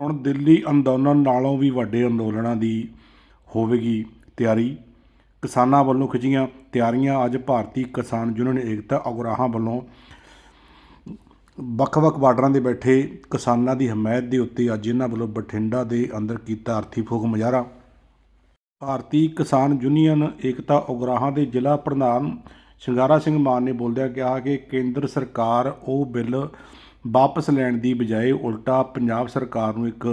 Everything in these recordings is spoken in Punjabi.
ਹੁਣ ਦਿੱਲੀ ਅੰਦੋਲਨ ਨਾਲੋਂ ਵੀ ਵੱਡੇ ਅੰਦੋਲਨਾਂ ਦੀ ਹੋਵੇਗੀ ਤਿਆਰੀ। ਕਿਸਾਨਾਂ ਵੱਲੋਂ ਖਿੱਚੀਆਂ ਤਿਆਰੀਆਂ। ਅੱਜ ਭਾਰਤੀ ਕਿਸਾਨ ਯੂਨੀਅਨ ਏਕਤਾ ਉਗਰਾਹਾਂ ਵੱਲੋਂ ਵੱਖ-ਵੱਖ ਬਾਰਡਰਾਂ ਦੇ ਬੈਠੇ ਕਿਸਾਨਾਂ ਦੀ ਹਮਾਇਤ ਦੇ ਉੱਤੇ ਅੱਜ ਇਹਨਾਂ ਵੱਲੋਂ ਬਠਿੰਡਾ ਦੇ ਅੰਦਰ ਕੀਤਾ ਅਰਥੀ ਫੂਕ ਮੁਜ਼ਾਹਰਾ। ਭਾਰਤੀ ਕਿਸਾਨ ਯੂਨੀਅਨ ਏਕਤਾ ਉਗਰਾਹਾਂ ਦੇ ਜ਼ਿਲ੍ਹਾ ਪ੍ਰਧਾਨ ਸ਼ਿੰਗਾਰਾ ਸਿੰਘ ਮਾਨ ਨੇ ਬੋਲਦਿਆਂ ਕਿਹਾ ਕਿ ਕੇਂਦਰ ਸਰਕਾਰ ਉਹ ਬਿੱਲ ਵਾਪਸ ਲੈਣ ਦੀ ਬਜਾਏ ਉਲਟਾ ਪੰਜਾਬ ਸਰਕਾਰ ਨੂੰ ਇੱਕ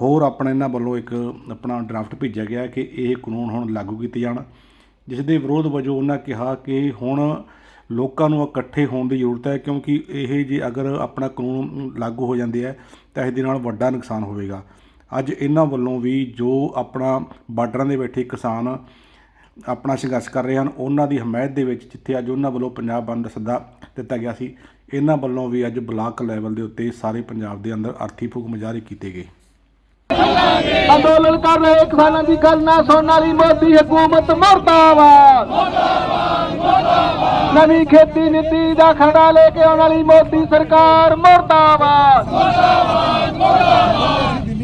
ਹੋਰ ਆਪਣਾ ਇਹਨਾਂ ਵੱਲੋਂ ਇੱਕ ਆਪਣਾ ਡਰਾਫਟ ਭੇਜਿਆ ਗਿਆ ਕਿ ਇਹ ਕਾਨੂੰਨ ਹੁਣ ਲਾਗੂ ਕੀਤੇ ਜਾਣ, ਜਿਸ ਦੇ ਵਿਰੋਧ ਵਜੋਂ ਉਹਨਾਂ ਕਿਹਾ ਕਿ ਹੁਣ ਲੋਕਾਂ ਨੂੰ ਇਕੱਠੇ ਹੋਣ ਦੀ ਜ਼ਰੂਰਤ ਹੈ, ਕਿਉਂਕਿ ਇਹ ਜੇ ਅਗਰ ਆਪਣਾ ਕਾਨੂੰਨ ਲਾਗੂ ਹੋ ਜਾਂਦੇ ਹੈ ਤਾਂ ਇਹਦੇ ਨਾਲ ਵੱਡਾ ਨੁਕਸਾਨ ਹੋਵੇਗਾ। ਅੱਜ ਇਹਨਾਂ ਵੱਲੋਂ ਵੀ ਜੋ ਆਪਣਾ ਬਾਰਡਰਾਂ ਦੇ ਬੈਠੇ ਕਿਸਾਨ ਆਪਣਾ ਸੰਘਰਸ਼ ਕਰ ਰਹੇ ਹਨ, ਉਹਨਾਂ ਦੀ ਹਮਾਇਤ ਦੇ ਵਿੱਚ ਜਿੱਥੇ ਅੱਜ ਉਹਨਾਂ ਵੱਲੋਂ ਪੰਜਾਬ ਬੰਦ ਦਾ ਸੱਦਾ ਦਿੱਤਾ ਗਿਆ ਸੀ ਇਹਨਾਂ ਵੱਲੋਂ ਵੀ ਅੱਜ ਬਲਾਕ ਲੈਵਲ ਦੇ ਉੱਤੇ ਸਾਰੇ ਪੰਜਾਬ ਦੇ ਅੰਦਰ ਅਰਥੀ ਫੂਕ ਮੁਜ਼ਾਹਰੇ ਕੀਤੇ ਗਏ। ਅੰਦੋਲਨ ਕਰ ਰਹੇ ਕਿਸਾਨਾਂ ਦੀ ਗੱਲ ਨਾ ਸੁਣਨ ਵਾਲੀ ਮੋਦੀ ਹਕੂਮਤ ਮਰਦਾਬਾਦ। ਨਵੀਂ ਖੇਤੀ ਨੀਤੀ ਦਾ ਖੜਾ ਲੈ ਕੇ ਆਉਣ ਵਾਲੀ ਮੋਦੀ ਸਰਕਾਰ ਮਰਦਾਬਾਦ।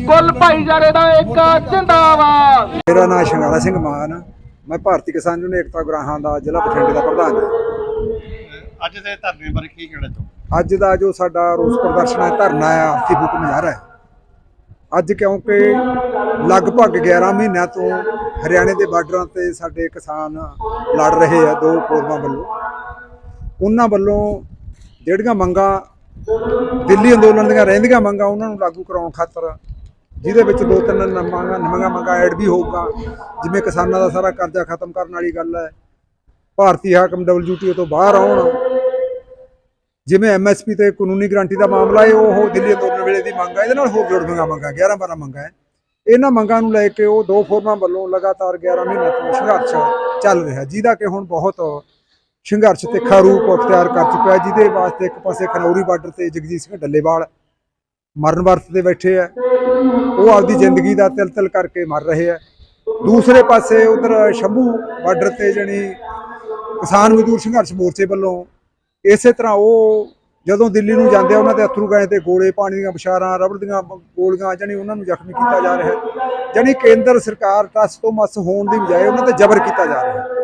ਕੁੱਲ ਭਾਈਚਾਰੇ ਦਾ ਇੱਕ ਜਿੰਦਾਬਾਦ। ਮੇਰਾ ਨਾਮ ਸ਼ਿੰਗਾਰਾ ਸਿੰਘ ਮਾਨ ਆ। ਮੈਂ ਭਾਰਤੀ ਕਿਸਾਨ ਯੂਨੀਅਨ ਏਕਤਾ ਗ੍ਰਾਹਾਂ ਦਾ ਜ਼ਿਲ੍ਹਾ ਬਠਿੰਡੇ ਦਾ ਪ੍ਰਧਾਨ ਹਾਂ। ਅੱਜ ਦੇ ਧਰਨੇ ਬਾਰੇ ਕੀ ਕਹਿਣਾ ਚਾਹੋ ਅੱਜ ਦਾ ਜੋ ਸਾਡਾ ਰੋਸ ਪ੍ਰਦਰਸ਼ਨ ਹੈ, ਧਰਨਾ ਹੈ ਆਰਥੀ ਫੂਕ ਮੁਜ਼ਾਹਰਾ ਹੈ। ਅੱਜ ਕਿਉਂਕਿ ਲਗਭਗ 11 ਮਹੀਨਿਆਂ ਤੋਂ ਹਰਿਆਣੇ ਦੇ ਬਾਰਡਰਾਂ ਤੇ ਸਾਡੇ ਕਿਸਾਨ ਲੜ ਰਹੇ ਆ, ਦੋ ਫੋਰਮਾਂ ਵੱਲੋਂ। ਉਹਨਾਂ ਵੱਲੋਂ ਜਿਹੜੀਆਂ ਮੰਗਾਂ ਦਿੱਲੀ ਅੰਦੋਲਨ ਦੀਆਂ ਰਹਿੰਦੀਆਂ ਮੰਗਾਂ ਉਹਨਾਂ ਨੂੰ ਲਾਗੂ ਕਰਾਉਣ ਖਾਤਰ, ਜਿਹਦੇ ਵਿੱਚ ਦੋ ਤਿੰਨ ਮੰਗਾਂ, ਨਵੀਆਂ ਮੰਗਾਂ ਐਡ ਵੀ ਹੋਊਗਾ, ਜਿਵੇਂ ਕਿਸਾਨਾਂ ਦਾ ਸਾਰਾ ਕਰਜ਼ਾ ਖਤਮ ਕਰਨ ਵਾਲੀ ਗੱਲ ਹੈ, ਭਾਰਤੀ ਹਾਕਮ WTO ਤੋਂ ਬਾਹਰ ਆਉਣ ਜਿਵੇਂ ਐਮਐਸਪੀ ਤੇ ਕਾਨੂੰਨੀ ਗਰੰਟੀ ਦਾ ਮਾਮਲਾ ਹੈ, ਉਹ ਦਿੱਲੀ ਅੰਦੋਲਨ ਵੇਲੇ ਦੀ ਮੰਗ ਹੈ, ਇਹਦੇ ਨਾਲ ਹੋਰ ਜੁੜਵੀਆਂ ਮੰਗਾਂ 11 12 ਮੰਗਾਂ ਹੈ। ਇਹਨਾਂ ਮੰਗਾਂ ਨੂੰ ਲੈ ਕੇ ਉਹ ਦੋ ਫੋਰਮਾਂ ਵੱਲੋਂ ਲਗਾਤਾਰ 11 ਮਹੀਨੇ ਤੋਂ ਸੰਘਰਸ਼ ਚੱਲ ਰਿਹਾ, ਜਿਹਦਾ ਕਿ ਹੁਣ ਬਹੁਤ ਸੰਘਰਸ਼ ਤਿੱਖਾ ਰੂਪ ਅਖਤਿਆਰ ਕਰ ਚੁੱਕਾ ਹੈ ਜਿਹਦੇ ਵਾਸਤੇ ਇੱਕ ਪਾਸੇ ਖਨੌਰੀ ਬਾਰਡਰ ਤੇ ਜਗਜੀਤ ਸਿੰਘ ਡੱਲੇਵਾਲ ਮਰਨ ਵਰਤ ਤੇ ਬੈਠੇ ਆ। ਉਹ ਆਪਦੀ ਜ਼ਿੰਦਗੀ ਦਾ ਤਿਲ ਤਿਲ ਕਰਕੇ ਮਰ ਰਹੇ ਆ। ਦੂਸਰੇ ਪਾਸੇ ਉਧਰ ਸ਼ੰਭੂ ਬਾਰਡਰ ਤੇ ਜਣੀ ਕਿਸਾਨ ਮਜ਼ਦੂਰ ਸੰਘਰਸ਼ ਮੋਰਚੇ ਵੱਲੋਂ ਇਸੇ ਤਰ੍ਹਾਂ ਉਹ ਜਦੋਂ ਦਿੱਲੀ ਨੂੰ ਜਾਂਦੇ ਆ, ਉਹਨਾਂ ਦੇ ਅਥਰੂ ਗਏ ਤੇ ਗੋਲੇ ਪਾਣੀ ਦੀਆਂ ਬਸ਼ਾਰਾਂ, ਰਬੜ ਦੀਆਂ ਗੋਲੀਆਂ, ਜਾਣੀ ਉਹਨਾਂ ਨੂੰ ਜ਼ਖਮੀ ਕੀਤਾ ਜਾ ਰਿਹਾ ਹੈ। ਜਾਣੀ ਕੇਂਦਰ ਸਰਕਾਰ ਟਸ ਤੋਂ ਮਸ ਹੋਣ ਦੀ ਬਜਾਏ ਉਹਨਾਂ ਤੇ ਜ਼ਬਰ ਕੀਤਾ ਜਾ ਰਿਹਾ ਹੈ।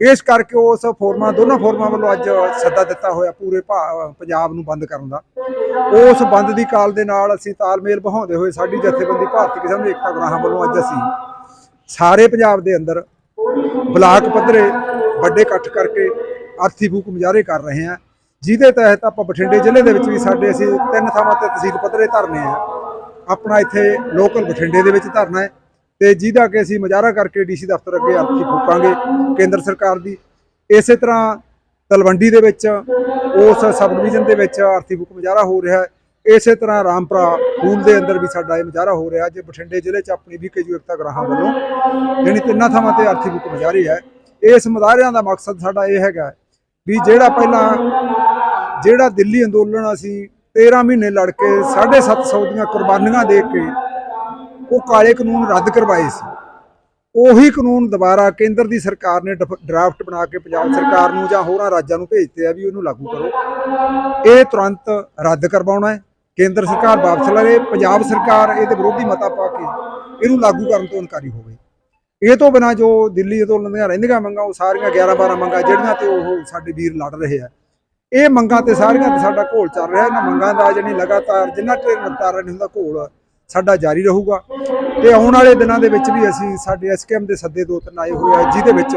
ਇਸ ਕਰਕੇ ਉਸ ਫੋਰਮਾਂ, ਦੋਨਾਂ ਫੋਰਮਾਂ ਵੱਲੋਂ ਅੱਜ ਸੱਦਾ ਦਿੱਤਾ ਹੋਇਆ ਪੂਰੇ ਭਾ- ਪੰਜਾਬ ਨੂੰ ਬੰਦ ਕਰਨ ਦਾ। ਉਸ ਬੰਦ ਦੀ ਕਾਲ ਦੇ ਨਾਲ ਅਸੀਂ ਤਾਲਮੇਲ ਬਹਾਉਂਦੇ ਹੋਏ ਸਾਡੀ ਜਥੇਬੰਦੀ ਭਾਰਤੀ ਕਿਸਾਨ ਏਕਤਾ ਗ੍ਰਾਹਾਂ ਵੱਲੋਂ ਅੱਜ ਅਸੀਂ ਸਾਰੇ ਪੰਜਾਬ ਦੇ ਅੰਦਰ ਬਲਾਕ ਪੱਧਰੇ ਵੱਡੇ ਇਕੱਠ ਕਰਕੇ ਅਰਥੀ ਫੂਕ ਮੁਜ਼ਾਹਰੇ ਕਰ ਰਹੇ ਹਾਂ। ਜਿਹਦੇ ਤਹਿਤ ਆਪਾਂ ਬਠਿੰਡੇ ਜ਼ਿਲ੍ਹੇ ਦੇ ਵਿੱਚ ਵੀ ਸਾਡੇ ਅਸੀਂ ਤਿੰਨ ਥਾਵਾਂ ਤੇ ਤਹਿਸੀਲ ਪੱਧਰੇ ਧਰਨੇ ਆ। ਆਪਣਾ ਇੱਥੇ ਲੋਕਲ ਬਠਿੰਡੇ ਦੇ ਵਿੱਚ ਧਰਨਾ ਹੈ ਤੇ ਜਿਹਦਾ ਕਿ ਅਸੀਂ ਮੁਜ਼ਾਹਰਾ ਕਰਕੇ ਡੀਸੀ ਦਫ਼ਤਰ ਅੱਗੇ ਅਰਥੀ ਫੂਕਾਂਗੇ ਕੇਂਦਰ ਸਰਕਾਰ ਦੀ। ਇਸੇ ਤਰ੍ਹਾਂ ਤਲਵੰਡੀ ਦੇ ਵਿੱਚ, ਉਸ ਸਬ ਡਿਵੀਜ਼ਨ ਦੇ ਵਿੱਚ ਆਰਥੀ ਬੁੱਕ ਮੁਜ਼ਾਹਰਾ ਹੋ ਰਿਹਾ ਹੈ। ਇਸੇ ਤਰ੍ਹਾਂ ਰਾਮਪੁਰਾ ਫੂਲ ਦੇ ਅੰਦਰ ਵੀ ਸਾਡਾ ਇਹ ਮੁਜ਼ਾਹਰਾ ਹੋ ਰਿਹਾ ਜੇ ਬਠਿੰਡੇ ਜ਼ਿਲ੍ਹੇ 'ਚ ਆਪਣੀ ਵੀ ਕੇਜੂ ਏਕਤਾ ਗ੍ਰਾਹਾਂ ਵੱਲੋਂ ਜਿਹੜੀ ਤਿੰਨਾਂ ਥਾਵਾਂ ਤੇ ਆਰਥੀ ਬੁੱਕ ਮੁਜ਼ਾਹਰੀ ਹੈ। ਇਸ ਮੁਜ਼ਾਹਰਿਆਂ ਦਾ ਮਕਸਦ ਸਾਡਾ ਇਹ ਹੈਗਾ ਵੀ ਜਿਹੜਾ ਪਹਿਲਾਂ ਜਿਹੜਾ ਦਿੱਲੀ ਅੰਦੋਲਨ ਅਸੀਂ 13 ਮਹੀਨੇ ਲੜ ਕੇ 750 ਦੀਆਂ ਕੁਰਬਾਨੀਆਂ ਦੇ ਕੇ ਉਹ ਕਾਲੇ ਕਾਨੂੰਨ ਰੱਦ ਕਰਵਾਏ ਸੀ। ਉਹੀ ਕਾਨੂੰਨ ਦੁਬਾਰਾ ਕੇਂਦਰ ਦੀ ਸਰਕਾਰ ਨੇ ਡਰਾਫਟ ਬਣਾ ਕੇ ਪੰਜਾਬ ਸਰਕਾਰ ਨੂੰ ਜਾਂ ਹੋਰਾਂ ਰਾਜਾਂ ਨੂੰ ਭੇਜਤੇ ਆ ਵੀ ਉਹਨੂੰ ਲਾਗੂ ਕਰੋ। ਇਹ ਤੁਰੰਤ ਰੱਦ ਕਰਵਾਉਣਾ ਹੈ। ਕੇਂਦਰ ਸਰਕਾਰ ਵਾਪਸ ਲਵੇ। ਪੰਜਾਬ ਸਰਕਾਰ ਇਹਦੇ ਵਿਰੋਧੀ ਮਤਾ ਪਾ ਕੇ ਇਹਨੂੰ ਲਾਗੂ ਕਰਨ ਤੋਂ ਇਨਕਾਰੀ ਹੋਵੇ। ਇਹ ਤੋਂ ਬਿਨਾਂ ਜੋ ਦਿੱਲੀ ਅੰਦੋਲਨ ਦੀਆਂ ਰਹਿੰਦੀਆਂ ਮੰਗਾਂ, ਉਹ ਸਾਰੀਆਂ 11 12 ਮੰਗਾਂ ਜਿਹੜੀਆਂ ਤੇ ਉਹ ਸਾਡੇ ਵੀਰ ਲੜ ਰਹੇ ਆ। ਇਹ ਮੰਗਾਂ ਤੇ ਸਾਰੀਆਂ ਤੇ ਸਾਡਾ ਘੋਲ ਚੱਲ ਰਿਹਾ, ਇਹਨਾਂ ਮੰਗਾਂ ਦਾ ਜਣੀ ਲਗਾਤਾਰ ਜਿੰਨਾ ਟ੍ਰੇਨ ਨਿਪਟਾਰਾ ਨਹੀਂ ਹੁੰਦਾ, ਘੋਲ ਸਾਡਾ ਜਾਰੀ ਰਹੂਗਾ। ਤੇ ਆਉਣ ਵਾਲੇ ਦਿਨਾਂ ਦੇ ਵਿੱਚ ਵੀ ਅਸੀਂ ਸਾਡੇ ਐਸਕੇਐਮ ਦੇ ਸੱਦੇ ਦੋ ਤਿੰਨ ਆਏ ਹੋਏ ਆ, ਜਿਹਦੇ ਵਿੱਚ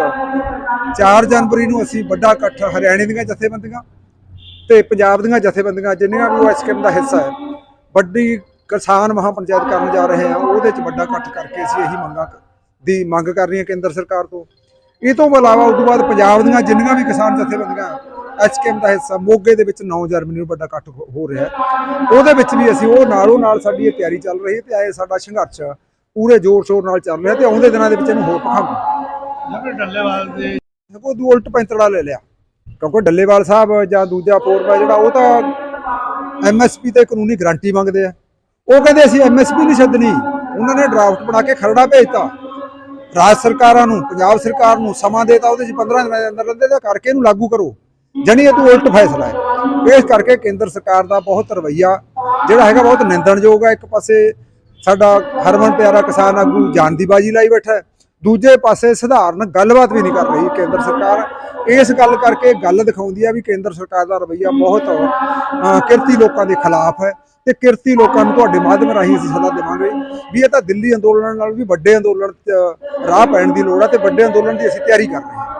4 ਜਨਵਰੀ ਨੂੰ ਅਸੀਂ ਵੱਡਾ ਇਕੱਠ ਹਰਿਆਣੇ ਦੀਆਂ ਜਥੇਬੰਦੀਆਂ ਤੇ ਪੰਜਾਬ ਦੀਆਂ ਜਥੇਬੰਦੀਆਂ, ਜਿੰਨੀਆਂ ਵੀ ਉਹ ਐਸਕੇਐਮ ਦਾ ਹਿੱਸਾ ਹੈ, ਵੱਡੀ ਕਿਸਾਨ ਮਹਾਪੰਚਾਇਤ ਕਰਨ ਜਾ ਰਹੇ ਆ, ਉਹਦੇ ਚ ਵੱਡਾ ਇਕੱਠ ਕਰਕੇ ਅਸੀਂ ਇਹੀ ਮੰਗਾਂ ਦੀ ਮੰਗ ਕਰ ਰਹੀ ਹਾਂ ਕੇਂਦਰ ਸਰਕਾਰ ਤੋਂ। ਇਹ ਤੋਂ ਇਲਾਵਾ ਉਸ ਤੋਂ ਬਾਅਦ ਪੰਜਾਬ ਦੀਆਂ ਜਿੰਨੀਆਂ ਵੀ ਕਿਸਾਨ ਜਥੇਬੰਦੀਆਂ ਐਸਕੇਐਮ ਦਾ ਹਿੱਸਾ ਮੋਗੇ ਦੇ ਵਿੱਚ 9 ਜਰਮਨੀ ਨੂੰ ਵੱਡਾ ਇਕੱਠ ਹੋ ਰਿਹਾ ਹੈ। ਉਹਦੇ ਵਿੱਚ ਵੀ ਅਸੀਂ ਉਹ ਨਾਲੋਂ ਨਾਲ ਸਾਡੀ ਇਹ ਤਿਆਰੀ ਚੱਲ ਰਹੀ ਹੈ ਤੇ ਆਏ ਸਾਡਾ ਸੰਘਰਸ਼ ਪੂਰੇ ਜ਼ੋਰ ਸ਼ੋਰ ਨਾਲ ਚੱਲ ਰਿਹਾ ਤੇ ਆਉਂਦੇ ਦਿਨਾਂ ਦੇ ਵਿੱਚ ਇਹਨੂੰ ਹੋਰ ਪਖਾਵਾਂਗੇ ਜਿਵੇਂ ਡੱਲੇਵਾਲ ਦੇ ਕੋਈ ਦੂ ਉਲਟ ਪੈਂਤੜਾ ਲੈ ਲਿਆ। ਕਿਉਂਕਿ ਡੱਲੇਵਾਲ ਸਾਹਿਬ ਜਾਂ ਦੂਜਾ ਫੋਰਮਾ ਜਿਹੜਾ ਉਹ ਤਾਂ ਐਮਐਸਪੀ ਤੇ ਕਾਨੂੰਨੀ ਗਾਰੰਟੀ ਮੰਗਦੇ ਆ। ਉਹ ਕਹਿੰਦੇ ਅਸੀਂ ਐਮਐਸਪੀ ਨਹੀਂ ਛੱਡਣੀ। ਉਹਨਾਂ ਨੇ ਡਰਾਫਟ ਬਣਾ ਕੇ ਖਰੜਾ ਭੇਜਤਾ। ਰਾਜ ਸਰਕਾਰਾਂ ਨੂੰ, ਪੰਜਾਬ ਸਰਕਾਰ ਨੂੰ ਸਮਾਂ ਦੇਤਾ ਉਹਦੇ ਚ 15 ਦਿਨਾਂ ਦੇ ਅੰਦਰ ਅੰਦਰ ਦਾ ਕਰਕੇ ਇਹਨੂੰ ਲਾਗੂ ਕਰੋ। ਜਣੀ ਇਹ ਤੋਂ ਉਲਟ ਫੈਸਲਾ ਹੈ। ਇਸ ਕਰਕੇ ਕੇਂਦਰ ਸਰਕਾਰ ਦਾ ਬਹੁਤ ਰਵੱਈਆ, ਜਿਹੜਾ ਹੈਗਾ ਬਹੁਤ ਨਿੰਦਣਯੋਗ ਹੈ। ਇੱਕ ਪਾਸੇ ਸਾਡਾ ਹਰਮਨ ਪਿਆਰਾ ਕਿਸਾਨ ਆਗੂ ਜਾਨ ਦੀ ਬਾਜੀ ਲਾਈ ਬੈਠਾ ਦੂਜੇ ਪਾਸੇ ਸਧਾਰਨ ਗੱਲਬਾਤ ਵੀ ਨਹੀਂ ਕਰ ਰਹੀ ਕੇਂਦਰ ਸਰਕਾਰ। ਇਸ ਗੱਲ ਕਰਕੇ ਗੱਲ ਦਿਖਾਉਂਦੀ ਆ ਵੀ ਕੇਂਦਰ ਸਰਕਾਰ ਦਾ ਰਵੱਈਆ ਬਹੁਤ ਕਿਰਤੀ ਲੋਕਾਂ ਦੇ ਖਿਲਾਫ ਹੈ। ਤੇ ਕਿਰਤੀ ਲੋਕਾਂ ਨੂੰ ਤੁਹਾਡੇ ਮਾਧਿਅਮ ਰਾਹੀਂ ਅਸੀਂ ਸਲਾਹ ਦੇਵਾਂਗੇ ਵੀ ਇਹ ਤਾਂ ਦਿੱਲੀ ਅੰਦੋਲਨ ਨਾਲ ਵੀ ਵੱਡੇ ਅੰਦੋਲਨ 'ਚ ਰਾਹ ਪੈਣ ਦੀ ਲੋੜ ਹੈ ਤੇ ਵੱਡੇ ਅੰਦੋਲਨ ਦੀ ਅਸੀਂ ਤਿਆਰੀ ਕਰ ਰਹੇ ਹਾਂ।